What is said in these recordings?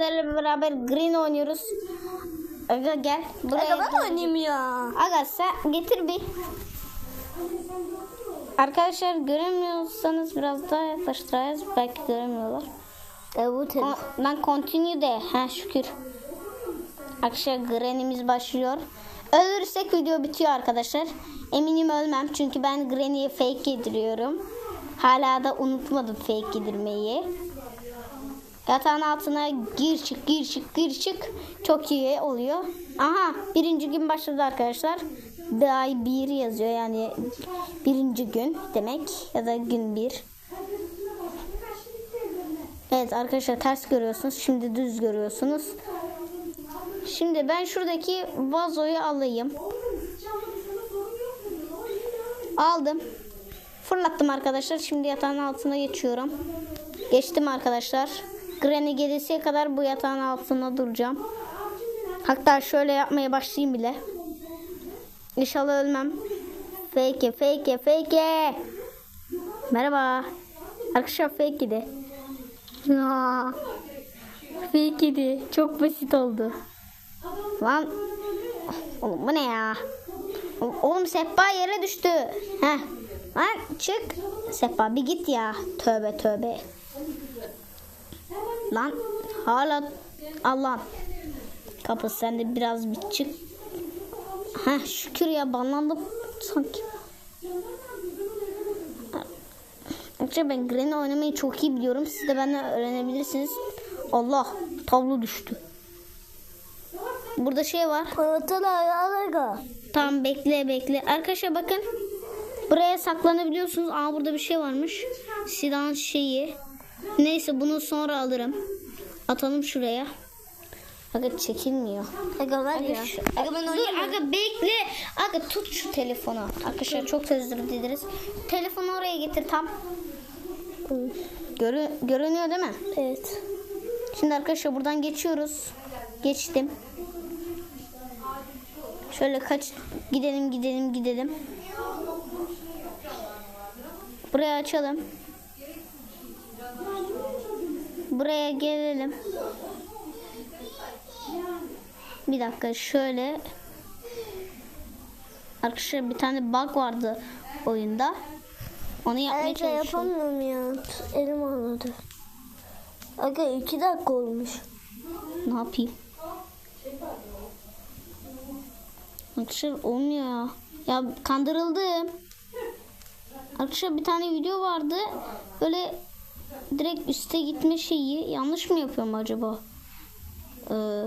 Sizlerle beraber green oynuyoruz. Aga gel. Buraya Aga ben oynayayım ya. Aga sen getir bir. Arkadaşlar göremiyorsanız biraz daha yaklaştıracağız. Belki göremiyorlar. Evet. O- Lan continue de. Ha şükür. Arkadaşlar Granny'miz başlıyor. Ölürsek video bitiyor arkadaşlar. Eminim ölmem çünkü ben Granny'ye fake yediriyorum. Hala da unutmadım fake yedirmeyi. Yatağın altına gir çık gir çık gir çık. Çok iyi oluyor. Aha birinci gün başladı arkadaşlar. Day bir yazıyor yani birinci gün demek ya da gün bir. Evet arkadaşlar ters görüyorsunuz. Şimdi düz görüyorsunuz. Şimdi ben şuradaki vazoyu alayım. Aldım. Fırlattım arkadaşlar. Şimdi yatağın altına geçiyorum. Geçtim arkadaşlar. Granny gelesiye kadar bu yatağın altında duracağım. Hatta şöyle yapmaya başlayayım bile. İnşallah ölmem. Fake fake fake. Merhaba. Arkadaşlar fake idi. Ya. Fake idi. Çok basit oldu. Lan. Oğlum bu ne ya? Oğlum sehpa yere düştü. Heh. Lan çık. Sehpa bir git ya. Tövbe tövbe. Lan hala Allah. Kapı sen de biraz bir çık. Heh şükür ya banlandım sanki. Arkadaşlar ben Granny oynamayı çok iyi biliyorum. Siz de benden öğrenebilirsiniz. Allah tablo düştü. Burada şey var. Tamam bekle bekle. Arkadaşlar bakın. Buraya saklanabiliyorsunuz. Aa burada bir şey varmış. Silahın şeyi. Neyse bunu sonra alırım. Atalım şuraya. Aga çekilmiyor. Aga ver ya. Aga ben Dur aga bekle. Aga tut şu telefonu. Arkadaşlar çok özür dileriz. Telefonu oraya getir tam. Görü görünüyor değil mi? Evet. Şimdi arkadaşlar buradan geçiyoruz. Geçtim. Şöyle kaç gidelim gidelim gidelim. Buraya açalım. Buraya gelelim. Bir dakika şöyle. Arkadaşlar bir tane bug vardı oyunda. Onu yapmaya Aga çalışıyorum. yapamıyorum ya. Elim ağrıdı. Aga iki dakika olmuş. Ne yapayım? Arkadaşlar olmuyor ya. Ya kandırıldım. Arkadaşlar bir tane video vardı. Böyle direkt üste gitme şeyi yanlış mı yapıyorum acaba? Ee,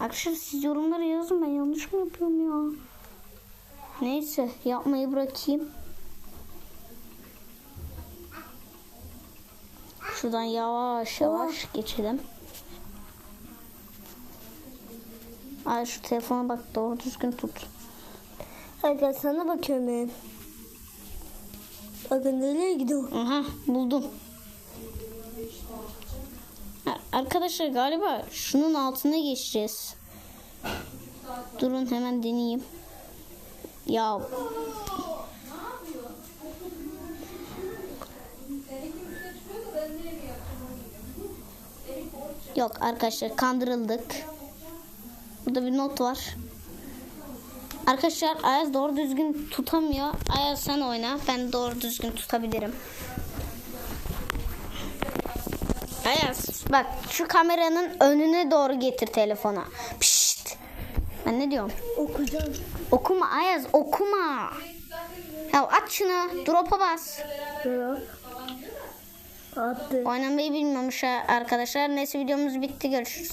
Arkadaşlar siz yorumlara yazın ben yanlış mı yapıyorum ya? Neyse yapmayı bırakayım. Şuradan yavaş yavaş geçelim. Ay şu telefona bak doğru düzgün tut. Aga sana bakıyorum ben. Aga nereye gidiyor? Aha buldum. Arkadaşlar galiba şunun altına geçeceğiz. Durun hemen deneyeyim. Ya Yok arkadaşlar kandırıldık. Burada bir not var. Arkadaşlar Ayaz doğru düzgün tutamıyor. Ayaz sen oyna. Ben doğru düzgün tutabilirim. Ayaz bak şu kameranın önüne doğru getir telefona. Pişt. Ben ne diyorum? Okuyacağım. Okuma Ayaz okuma. Ya aç şunu. Drop'a bas. Drop. Attı. Oynamayı bilmiyormuş arkadaşlar. Neyse videomuz bitti. Görüşürüz.